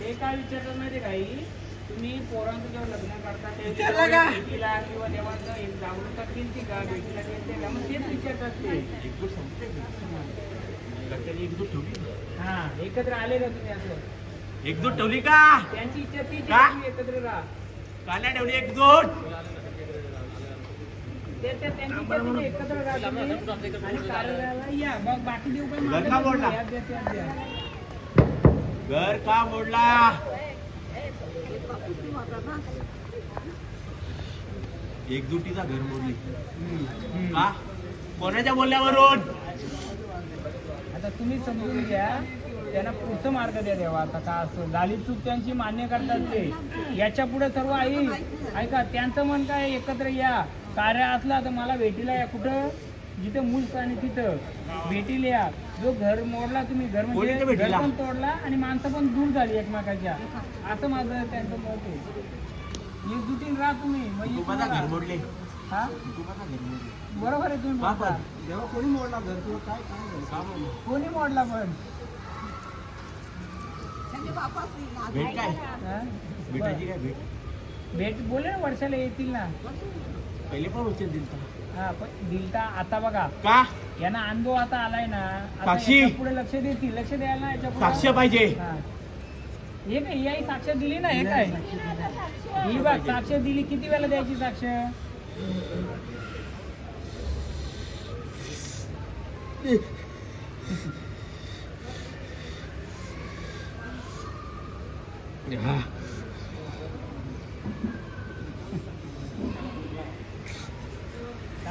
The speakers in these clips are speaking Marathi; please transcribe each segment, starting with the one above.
ते काय विचारतात माहिती काही तुम्ही पोरांचं जेव्हा लग्न करता विचारलं का? ते भेटीला किंवा देवाचं एक जागरूकता केली का भेटीला केली का? मग तेच विचारतात ते. एकजूट ठेवली हा एकत्र आले का तुम्ही असं? एकजूट ठेवली का? त्यांची इच्छा तीच का? आहे, तुम्ही एकत्र राहा. काल्या ठेवली एकजूट? ते ते त्यांची इच्छा तुम्ही एकत्र राहा तुम्ही. आणि कार्यालयाला या. मग बाकी देऊ काय घर का बोलला? याद द्या, त्यात द्या. घर का मोडला? एकजुटीचा घर मोडली. का? कोणाच्या बोलल्यावरून आता तुम्ही समजून घ्या त्यांना पुढचं मार्ग द्या देवा. आता का असं झाली चूक त्यांची मान्य करतात ते. याच्यापुढे सर्व आई ऐका त्यांचं मन काय एकत्र या. कार्य असला तर मला भेटीला या कुठं? जिथं मूल आणि तिथं भेटीला या जो घर मोडला तुम्ही घर म्हणजे घर भेटीला? पण तोडला आणि माणसं पण दूर झाली एकमेकाच्या असं माझं त्यांचं मत आहे एकजुटीन राहा तुम्ही म्हणजे घर तुम्हाला- मोडले हा कुटुंबाचा घर मोडले बरोबर आहे तुम्ही का बोलता. पण? जेव्हा कोणी मोडला घर तुला काय काय झालं? का मोडलं? कोणी मोडला पण भेट काय हा? भेटायची काय भेट भेट बोले ना वर्षाला येतील ना. पहिले पण उचल दिलता. हा पण दिलता आता बघा. का? यांना अनुभव आता आलाय ना. आता साक्षी. पुढे लक्ष देतील. लक्ष द्यायला ना याच्या साक्ष पाहिजे. हा. हे काय ही आई साक्ष दिली ना हे काय? ही बघ साक्ष दिली किती वेळा द्यायची साक्ष? हा.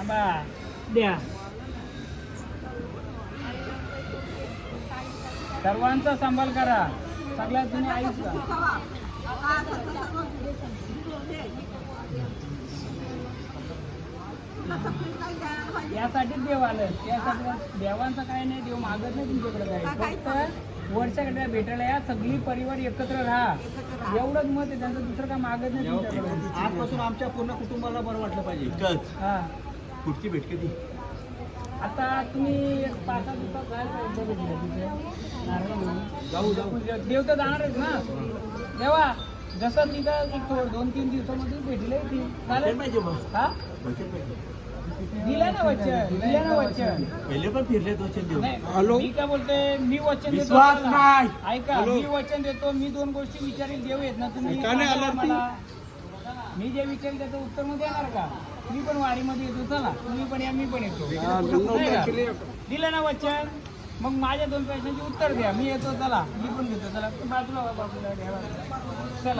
द्या. सर्वांचा सांभाळ करा. सगळ्यात तुम्ही आईच यासाठीच देव आलं. त्यासाठी देवांचं काय नाही देव मागत नाही तुमच्याकडे काय फक्त वर्षाकडे भेटायला या सगळी परिवार एकत्र राहा. एवढंच मत आहे त्यांचं दुसरं काय मागत नाही तुमच्याकडे. आजपासून आमच्या पूर्ण कुटुंबाला बरं वाटलं पाहिजे. हा. पुढची भेट कधी आता तुम्ही एक पाच दिवसात. जाऊ जाऊ देव तर जाणारच ना देवा जसं तिथं एक थोडं दोन तीन दिवसामध्ये भेटले भेटेल चालेल पाहिजे मग हा दिलं ना वचन दिलं ना वचन पहिले पण फिरले वचन देऊ? मी काय बोलते मी वचन देतो विश्वास तुम्हाला. नाही. ऐका? मी वचन देतो मी दोन गोष्टी विचारेल देव येत ना तुम्ही. मी जे विचारेल त्याचं उत्तरमध्ये येणार का मी पण वारीमध्ये येतो चला. तुम्ही पण या मी पण येतो. नाही का? दिलं ना वचन? मग माझ्या दोन प्रश्नांची उत्तर द्या. मी येतो चला. मी पण घेतो. चला. बाजूला व्हा, बाजूला घ्या, बाजूला. चला.